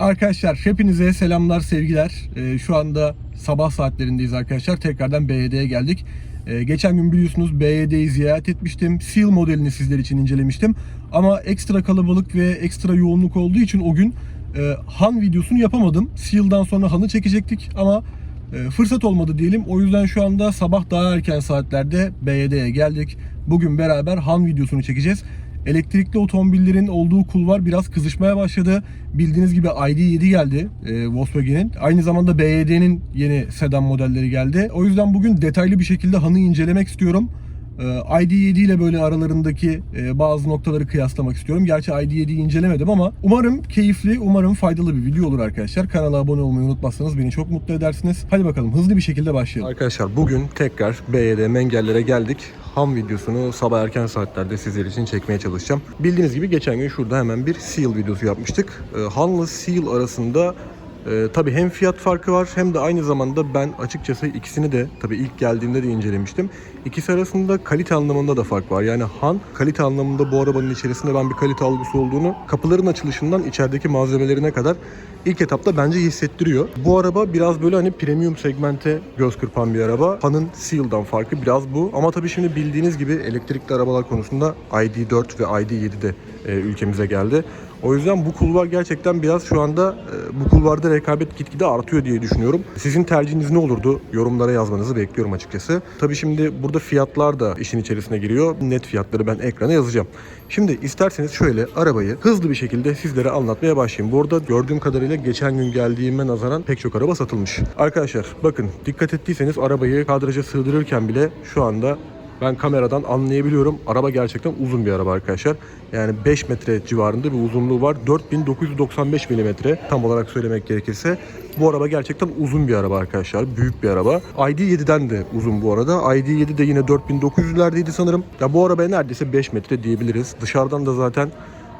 Arkadaşlar hepinize selamlar, sevgiler. Ee, şu anda sabah saatlerindeyiz arkadaşlar. Tekrardan BYD'ye geldik. Ee, geçen gün biliyorsunuz BYD'yi ziyaret etmiştim. Seal modelini sizler için incelemiştim. Ama ekstra kalabalık ve ekstra yoğunluk olduğu için o gün e, Han videosunu yapamadım. Seal'dan sonra Han'ı çekecektik ama e, fırsat olmadı diyelim. O yüzden şu anda sabah daha erken saatlerde BYD'ye geldik. Bugün beraber Han videosunu çekeceğiz. Elektrikli otomobillerin olduğu kulvar biraz kızışmaya başladı. Bildiğiniz gibi ID7 geldi e, Volkswagen'in. Aynı zamanda BYD'nin yeni sedan modelleri geldi. O yüzden bugün detaylı bir şekilde Han'ı incelemek istiyorum. E, ID7 ile böyle aralarındaki e, bazı noktaları kıyaslamak istiyorum. Gerçi ID7'yi incelemedim ama umarım keyifli, umarım faydalı bir video olur arkadaşlar. Kanala abone olmayı unutmazsanız beni çok mutlu edersiniz. Hadi bakalım hızlı bir şekilde başlayalım. Arkadaşlar bugün tekrar BYD Mengeller'e geldik. Ham videosunu sabah erken saatlerde sizler için çekmeye çalışacağım. Bildiğiniz gibi geçen gün şurada hemen bir Seal videosu yapmıştık. E, Han'la Seal arasında ee, tabii hem fiyat farkı var hem de aynı zamanda ben açıkçası ikisini de tabii ilk geldiğimde de incelemiştim. İkisi arasında kalite anlamında da fark var. Yani Han kalite anlamında bu arabanın içerisinde ben bir kalite algısı olduğunu kapıların açılışından içerideki malzemelerine kadar ilk etapta bence hissettiriyor. Bu araba biraz böyle hani premium segmente göz kırpan bir araba. Han'ın Seal'dan farkı biraz bu. Ama tabii şimdi bildiğiniz gibi elektrikli arabalar konusunda ID4 ve ID7 de e, ülkemize geldi. O yüzden bu kulvar gerçekten biraz şu anda e, bu kulvarda rekabet gitgide artıyor diye düşünüyorum. Sizin tercihiniz ne olurdu? Yorumlara yazmanızı bekliyorum açıkçası. Tabii şimdi burada fiyatlar da işin içerisine giriyor. Net fiyatları ben ekrana yazacağım. Şimdi isterseniz şöyle arabayı hızlı bir şekilde sizlere anlatmaya başlayayım. Bu arada gördüğüm kadarıyla geçen gün geldiğime nazaran pek çok araba satılmış. Arkadaşlar bakın dikkat ettiyseniz arabayı kadraja sığdırırken bile şu anda ben kameradan anlayabiliyorum. Araba gerçekten uzun bir araba arkadaşlar. Yani 5 metre civarında bir uzunluğu var. 4995 milimetre tam olarak söylemek gerekirse. Bu araba gerçekten uzun bir araba arkadaşlar. Büyük bir araba. ID7'den de uzun bu arada. ID7 de yine 4900'lerdeydi sanırım. Ya bu arabaya neredeyse 5 metre diyebiliriz. Dışarıdan da zaten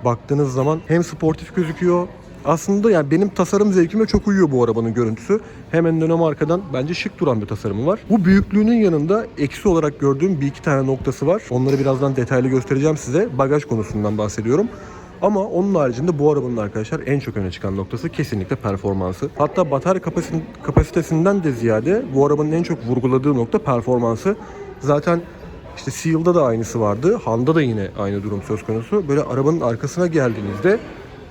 baktığınız zaman hem sportif gözüküyor aslında yani benim tasarım zevkime çok uyuyor bu arabanın görüntüsü. Hem önden arkadan bence şık duran bir tasarımı var. Bu büyüklüğünün yanında eksi olarak gördüğüm bir iki tane noktası var. Onları birazdan detaylı göstereceğim size. Bagaj konusundan bahsediyorum. Ama onun haricinde bu arabanın arkadaşlar en çok öne çıkan noktası kesinlikle performansı. Hatta batarya kapasite- kapasitesinden de ziyade bu arabanın en çok vurguladığı nokta performansı. Zaten işte Seal'da da aynısı vardı. Han'da da yine aynı durum söz konusu. Böyle arabanın arkasına geldiğinizde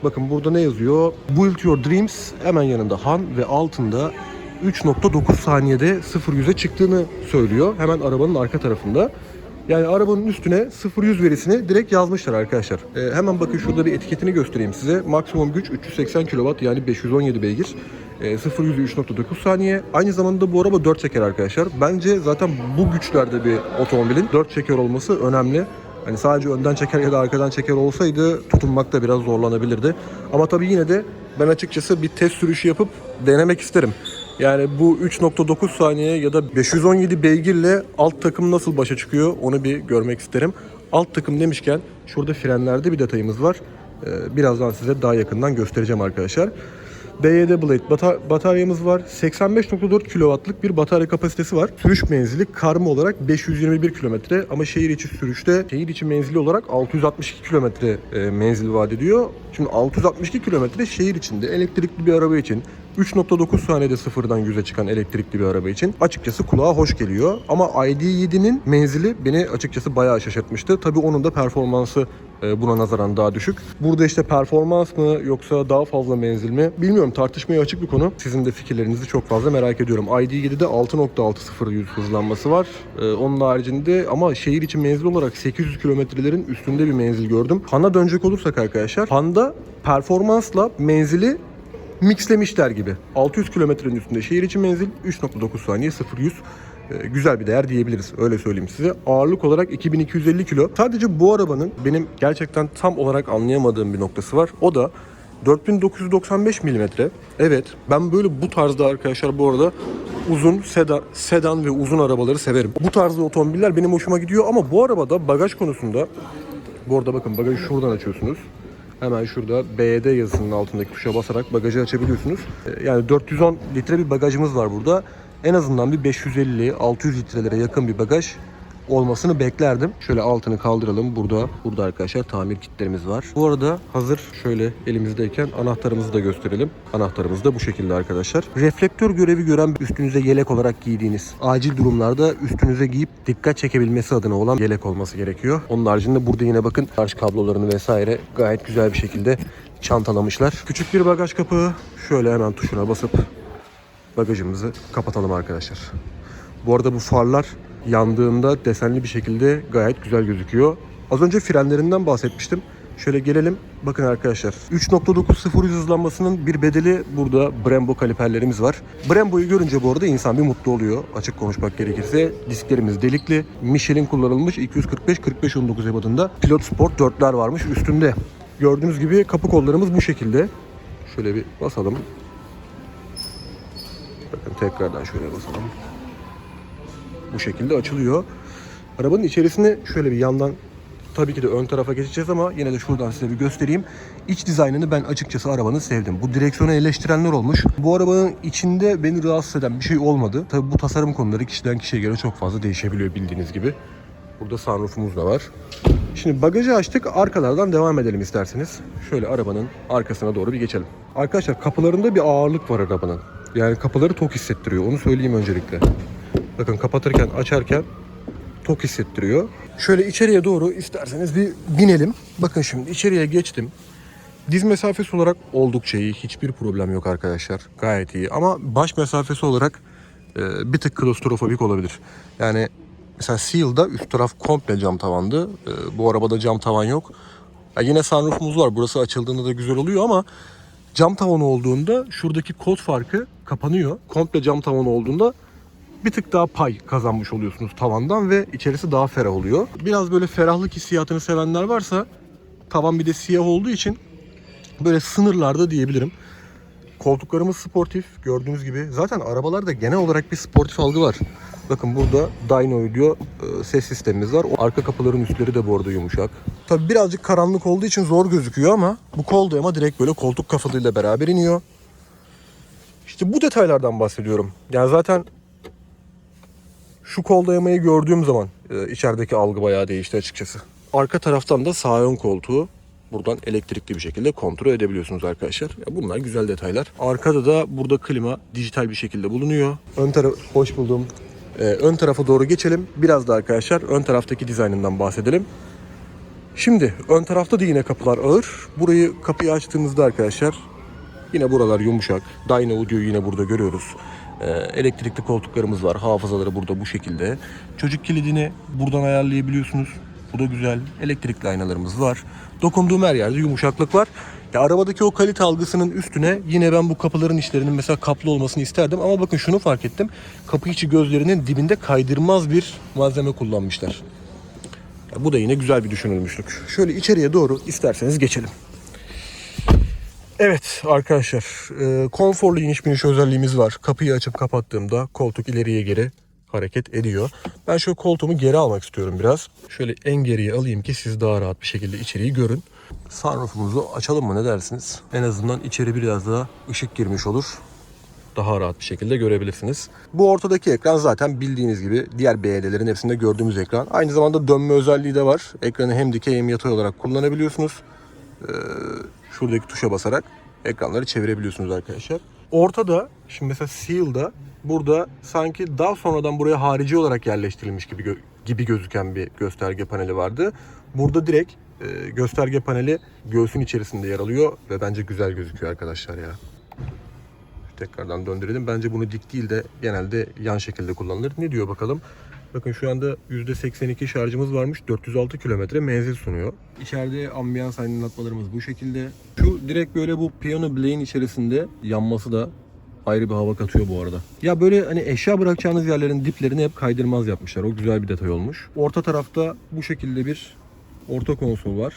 Bakın burada ne yazıyor? Build Your Dreams hemen yanında Han ve altında 3.9 saniyede 0-100'e çıktığını söylüyor. Hemen arabanın arka tarafında. Yani arabanın üstüne 0-100 verisini direkt yazmışlar arkadaşlar. Ee, hemen bakın şurada bir etiketini göstereyim size. Maksimum güç 380 kW yani 517 beygir. E, 0-100'ü 3.9 saniye. Aynı zamanda bu araba 4 çeker arkadaşlar. Bence zaten bu güçlerde bir otomobilin 4 çeker olması önemli. Hani sadece önden çeker ya da arkadan çeker olsaydı tutunmakta biraz zorlanabilirdi. Ama tabii yine de ben açıkçası bir test sürüşü yapıp denemek isterim. Yani bu 3.9 saniye ya da 517 beygirle alt takım nasıl başa çıkıyor onu bir görmek isterim. Alt takım demişken şurada frenlerde bir detayımız var. Ee, Birazdan size daha yakından göstereceğim arkadaşlar. BYD Blade bata- bataryamız var. 85.4 kW'lık bir batarya kapasitesi var. Sürüş menzili karma olarak 521 kilometre ama şehir içi sürüşte şehir içi menzili olarak 662 kilometre e, menzil vaat ediyor. Şimdi 662 kilometre şehir içinde elektrikli bir araba için 3.9 saniyede sıfırdan 100'e çıkan elektrikli bir araba için açıkçası kulağa hoş geliyor. Ama ID7'nin menzili beni açıkçası bayağı şaşırtmıştı. Tabii onun da performansı e, buna nazaran daha düşük. Burada işte performans mı yoksa daha fazla menzil mi bilmiyorum tartışmaya açık bir konu. Sizin de fikirlerinizi çok fazla merak ediyorum. ID7'de 6.60 100 hızlanması var. E, Onun haricinde ama şehir içi menzil olarak 800 kilometrelerin üstünde bir menzil gördüm. Han'a dönecek olursak arkadaşlar Han'da performansla menzili mixlemişler gibi. 600 kilometrenin üstünde şehir içi menzil 3.9 saniye 0-100 e, güzel bir değer diyebiliriz. Öyle söyleyeyim size. Ağırlık olarak 2250 kilo. Sadece bu arabanın benim gerçekten tam olarak anlayamadığım bir noktası var. O da 4995 milimetre. Evet ben böyle bu tarzda arkadaşlar bu arada uzun sedan, sedan ve uzun arabaları severim. Bu tarzda otomobiller benim hoşuma gidiyor ama bu arabada bagaj konusunda bu arada bakın bagajı şuradan açıyorsunuz. Hemen şurada BYD yazısının altındaki tuşa basarak bagajı açabiliyorsunuz. Ee, Yani 410 litre bir bagajımız var burada. En azından bir 550-600 litrelere yakın bir bagaj olmasını beklerdim. Şöyle altını kaldıralım. Burada burada arkadaşlar tamir kitlerimiz var. Bu arada hazır şöyle elimizdeyken anahtarımızı da gösterelim. Anahtarımız da bu şekilde arkadaşlar. Reflektör görevi gören üstünüze yelek olarak giydiğiniz acil durumlarda üstünüze giyip dikkat çekebilmesi adına olan yelek olması gerekiyor. Onun haricinde burada yine bakın şarj kablolarını vesaire gayet güzel bir şekilde çantalamışlar. Küçük bir bagaj kapağı. Şöyle hemen tuşuna basıp bagajımızı kapatalım arkadaşlar. Bu arada bu farlar yandığında desenli bir şekilde gayet güzel gözüküyor. Az önce frenlerinden bahsetmiştim. Şöyle gelelim. Bakın arkadaşlar 3.9 hız hızlanmasının bir bedeli burada Brembo kaliperlerimiz var. Brembo'yu görünce bu arada insan bir mutlu oluyor. Açık konuşmak gerekirse. Disklerimiz delikli. Michelin kullanılmış 245-45-19 ebatında. Pilot Sport 4'ler varmış üstünde. Gördüğünüz gibi kapı kollarımız bu şekilde. Şöyle bir basalım. Bakın tekrardan şöyle basalım. Bu şekilde açılıyor. Arabanın içerisini şöyle bir yandan tabii ki de ön tarafa geçeceğiz ama yine de şuradan size bir göstereyim. İç dizaynını ben açıkçası arabanın sevdim. Bu direksiyonu eleştirenler olmuş. Bu arabanın içinde beni rahatsız eden bir şey olmadı. Tabii bu tasarım konuları kişiden kişiye göre çok fazla değişebiliyor bildiğiniz gibi. Burada sunroofumuz da var. Şimdi bagajı açtık. Arkalardan devam edelim isterseniz. Şöyle arabanın arkasına doğru bir geçelim. Arkadaşlar kapılarında bir ağırlık var arabanın. Yani kapıları tok hissettiriyor. Onu söyleyeyim öncelikle. Bakın kapatırken açarken tok hissettiriyor. Şöyle içeriye doğru isterseniz bir binelim. Bakın şimdi içeriye geçtim. Diz mesafesi olarak oldukça iyi. Hiçbir problem yok arkadaşlar. Gayet iyi. Ama baş mesafesi olarak e, bir tık klostrofobik olabilir. Yani mesela Seal'da üst taraf komple cam tavandı. E, bu arabada cam tavan yok. Ya yine sunroofumuz var. Burası açıldığında da güzel oluyor ama cam tavan olduğunda şuradaki kod farkı kapanıyor. Komple cam tavan olduğunda bir tık daha pay kazanmış oluyorsunuz tavandan ve içerisi daha ferah oluyor. Biraz böyle ferahlık hissiyatını sevenler varsa tavan bir de siyah olduğu için böyle sınırlarda diyebilirim. Koltuklarımız sportif gördüğünüz gibi. Zaten arabalarda genel olarak bir sportif algı var. Bakın burada Dyno diyor e, ses sistemimiz var. O arka kapıların üstleri de bu arada yumuşak. Tabi birazcık karanlık olduğu için zor gözüküyor ama bu kol dayama direkt böyle koltuk kafalığıyla beraber iniyor. İşte bu detaylardan bahsediyorum. Yani zaten şu kol dayamayı gördüğüm zaman e, içerideki algı bayağı değişti açıkçası. Arka taraftan da sağ ön koltuğu buradan elektrikli bir şekilde kontrol edebiliyorsunuz arkadaşlar. Ya bunlar güzel detaylar. Arkada da burada klima dijital bir şekilde bulunuyor. Ön taraf hoş buldum. Ee, ön tarafa doğru geçelim. Biraz da arkadaşlar ön taraftaki dizaynından bahsedelim. Şimdi ön tarafta da yine kapılar ağır. Burayı kapıyı açtığımızda arkadaşlar yine buralar yumuşak. Dyno Audio'yu yine burada görüyoruz. Ee, elektrikli koltuklarımız var. Hafızaları burada bu şekilde. Çocuk kilidini buradan ayarlayabiliyorsunuz. Bu da güzel. Elektrikli aynalarımız var. Dokunduğum her yerde yumuşaklık var. Ya arabadaki o kalite algısının üstüne yine ben bu kapıların içlerinin mesela kaplı olmasını isterdim. Ama bakın şunu fark ettim. Kapı içi gözlerinin dibinde kaydırmaz bir malzeme kullanmışlar. Ya bu da yine güzel bir düşünülmüşlük. Şöyle içeriye doğru isterseniz geçelim. Evet arkadaşlar e, konforlu iniş biniş özelliğimiz var. Kapıyı açıp kapattığımda koltuk ileriye geri hareket ediyor. Ben şöyle koltuğumu geri almak istiyorum biraz. Şöyle en geriye alayım ki siz daha rahat bir şekilde içeriği görün. Sunroofumuzu açalım mı ne dersiniz? En azından içeri biraz daha ışık girmiş olur. Daha rahat bir şekilde görebilirsiniz. Bu ortadaki ekran zaten bildiğiniz gibi diğer BL'lerin hepsinde gördüğümüz ekran. Aynı zamanda dönme özelliği de var. Ekranı hem dikey hem yatay olarak kullanabiliyorsunuz şuradaki tuşa basarak ekranları çevirebiliyorsunuz arkadaşlar. Ortada şimdi mesela Seal'da burada sanki daha sonradan buraya harici olarak yerleştirilmiş gibi gö- gibi gözüken bir gösterge paneli vardı. Burada direkt e, gösterge paneli göğsün içerisinde yer alıyor ve bence güzel gözüküyor arkadaşlar ya. Tekrardan döndürelim. Bence bunu dik değil de genelde yan şekilde kullanılır. Ne diyor bakalım? Bakın şu anda %82 şarjımız varmış. 406 kilometre menzil sunuyor. İçeride ambiyans aydınlatmalarımız bu şekilde. Şu direkt böyle bu piyano bileğin içerisinde yanması da ayrı bir hava katıyor bu arada. Ya böyle hani eşya bırakacağınız yerlerin diplerini hep kaydırmaz yapmışlar. O güzel bir detay olmuş. Orta tarafta bu şekilde bir orta konsol var.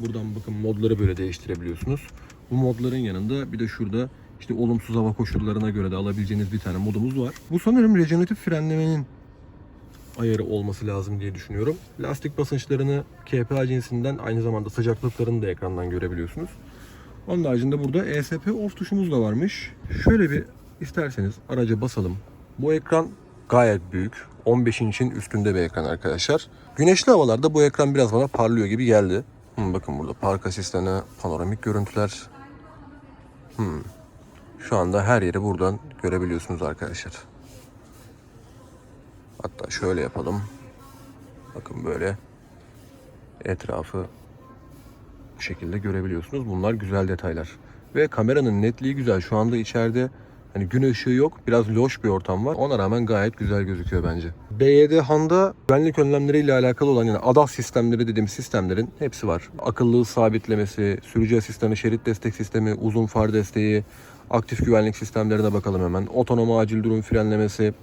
Buradan bakın modları böyle değiştirebiliyorsunuz. Bu modların yanında bir de şurada işte olumsuz hava koşullarına göre de alabileceğiniz bir tane modumuz var. Bu sanırım rejeneratif frenlemenin ayarı olması lazım diye düşünüyorum. Lastik basınçlarını KPA cinsinden aynı zamanda sıcaklıklarını da ekrandan görebiliyorsunuz. Onun haricinde burada ESP off tuşumuz da varmış. Şöyle bir isterseniz araca basalım. Bu ekran gayet büyük. 15 inçin üstünde bir ekran arkadaşlar. Güneşli havalarda bu ekran biraz bana parlıyor gibi geldi. Hmm, bakın burada park asistanı, panoramik görüntüler. Hmm. Şu anda her yeri buradan görebiliyorsunuz arkadaşlar. Hatta şöyle yapalım. Bakın böyle etrafı bu şekilde görebiliyorsunuz. Bunlar güzel detaylar. Ve kameranın netliği güzel. Şu anda içeride hani gün ışığı yok. Biraz loş bir ortam var. Ona rağmen gayet güzel gözüküyor bence. BYD Han'da güvenlik önlemleriyle alakalı olan yani ADAS sistemleri dediğim sistemlerin hepsi var. Akıllı sabitlemesi, sürücü asistanı, şerit destek sistemi, uzun far desteği, aktif güvenlik sistemlerine bakalım hemen. Otonom acil durum frenlemesi,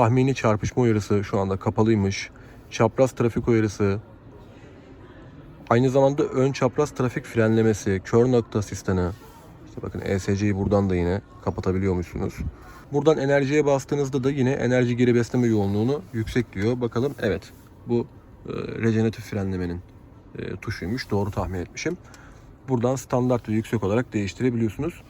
tahmini çarpışma uyarısı şu anda kapalıymış. Çapraz trafik uyarısı, Aynı zamanda ön çapraz trafik frenlemesi, kör nokta asistanı. İşte bakın ESC'yi buradan da yine kapatabiliyormuşsunuz. Buradan enerjiye bastığınızda da yine enerji geri besleme yoğunluğunu yüksek diyor. Bakalım evet bu e, rejeneratif frenlemenin e, tuşuymuş. Doğru tahmin etmişim. Buradan standart ve yüksek olarak değiştirebiliyorsunuz.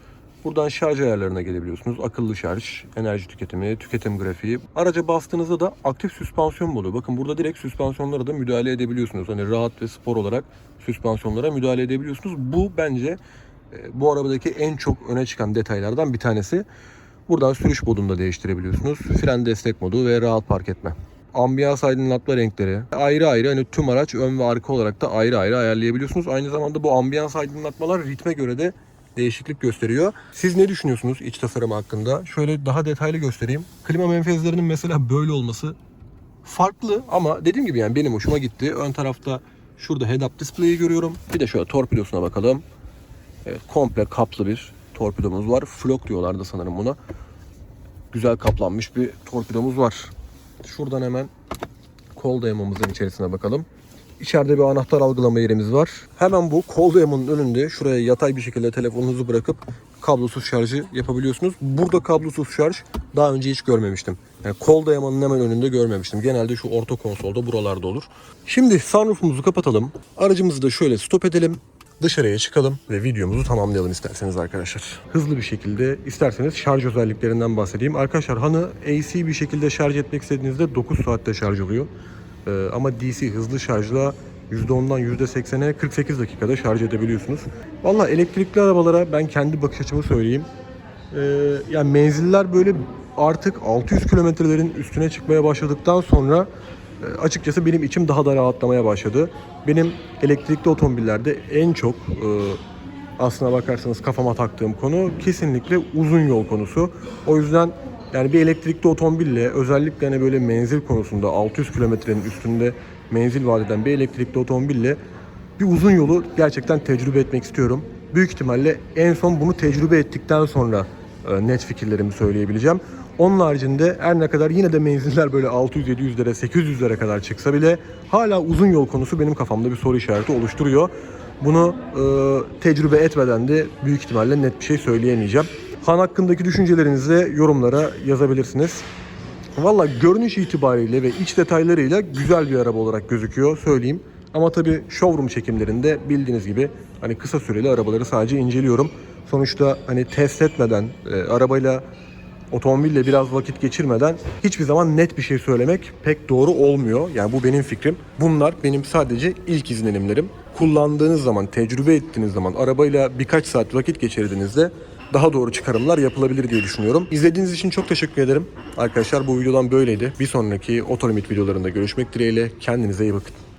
Buradan şarj ayarlarına gelebiliyorsunuz. Akıllı şarj, enerji tüketimi, tüketim grafiği. Araca bastığınızda da aktif süspansiyon modu. Bakın burada direkt süspansiyonlara da müdahale edebiliyorsunuz. Hani rahat ve spor olarak süspansiyonlara müdahale edebiliyorsunuz. Bu bence e, bu arabadaki en çok öne çıkan detaylardan bir tanesi. Buradan sürüş modunu da değiştirebiliyorsunuz. Fren destek modu ve rahat park etme. Ambiyans aydınlatma renkleri. Ayrı ayrı hani tüm araç ön ve arka olarak da ayrı ayrı ayarlayabiliyorsunuz. Aynı zamanda bu ambiyans aydınlatmalar ritme göre de değişiklik gösteriyor. Siz ne düşünüyorsunuz iç tasarımı hakkında? Şöyle daha detaylı göstereyim. Klima menfezlerinin mesela böyle olması farklı ama dediğim gibi yani benim hoşuma gitti. Ön tarafta şurada head-up display'i görüyorum. Bir de şöyle torpidosuna bakalım. Evet, komple kaplı bir torpidomuz var. Flock diyorlardı sanırım buna. Güzel kaplanmış bir torpidomuz var. Şuradan hemen kol dayamamızın içerisine bakalım. İçeride bir anahtar algılama yerimiz var. Hemen bu kol dayamanın önünde şuraya yatay bir şekilde telefonunuzu bırakıp kablosuz şarjı yapabiliyorsunuz. Burada kablosuz şarj daha önce hiç görmemiştim. Yani kol dayamanın hemen önünde görmemiştim. Genelde şu orta konsolda buralarda olur. Şimdi sunroofumuzu kapatalım. Aracımızı da şöyle stop edelim. Dışarıya çıkalım ve videomuzu tamamlayalım isterseniz arkadaşlar. Hızlı bir şekilde isterseniz şarj özelliklerinden bahsedeyim. Arkadaşlar Han'ı AC bir şekilde şarj etmek istediğinizde 9 saatte şarj oluyor. Ee, ama DC hızlı şarjla %10'dan %80'e 48 dakikada şarj edebiliyorsunuz. Valla elektrikli arabalara ben kendi bakış açımı söyleyeyim. Ee, yani menziller böyle artık 600 kilometrelerin üstüne çıkmaya başladıktan sonra e, açıkçası benim içim daha da rahatlamaya başladı. Benim elektrikli otomobillerde en çok e, aslına bakarsanız kafama taktığım konu kesinlikle uzun yol konusu. O yüzden yani bir elektrikli otomobille özellikle hani böyle menzil konusunda 600 kilometrenin üstünde menzil vaat eden bir elektrikli otomobille bir uzun yolu gerçekten tecrübe etmek istiyorum. Büyük ihtimalle en son bunu tecrübe ettikten sonra e, net fikirlerimi söyleyebileceğim. Onun haricinde her ne kadar yine de menziller böyle 600-700'lere 800'lere kadar çıksa bile hala uzun yol konusu benim kafamda bir soru işareti oluşturuyor. Bunu e, tecrübe etmeden de büyük ihtimalle net bir şey söyleyemeyeceğim. Han hakkındaki düşüncelerinizi yorumlara yazabilirsiniz. Valla görünüş itibariyle ve iç detaylarıyla güzel bir araba olarak gözüküyor söyleyeyim. Ama tabii showroom çekimlerinde bildiğiniz gibi hani kısa süreli arabaları sadece inceliyorum. Sonuçta hani test etmeden e, arabayla otomobille biraz vakit geçirmeden hiçbir zaman net bir şey söylemek pek doğru olmuyor. Yani bu benim fikrim. Bunlar benim sadece ilk izlenimlerim. Kullandığınız zaman, tecrübe ettiğiniz zaman, arabayla birkaç saat vakit geçirdiğinizde daha doğru çıkarımlar yapılabilir diye düşünüyorum. İzlediğiniz için çok teşekkür ederim. Arkadaşlar bu videodan böyleydi. Bir sonraki Otolimit videolarında görüşmek dileğiyle. Kendinize iyi bakın.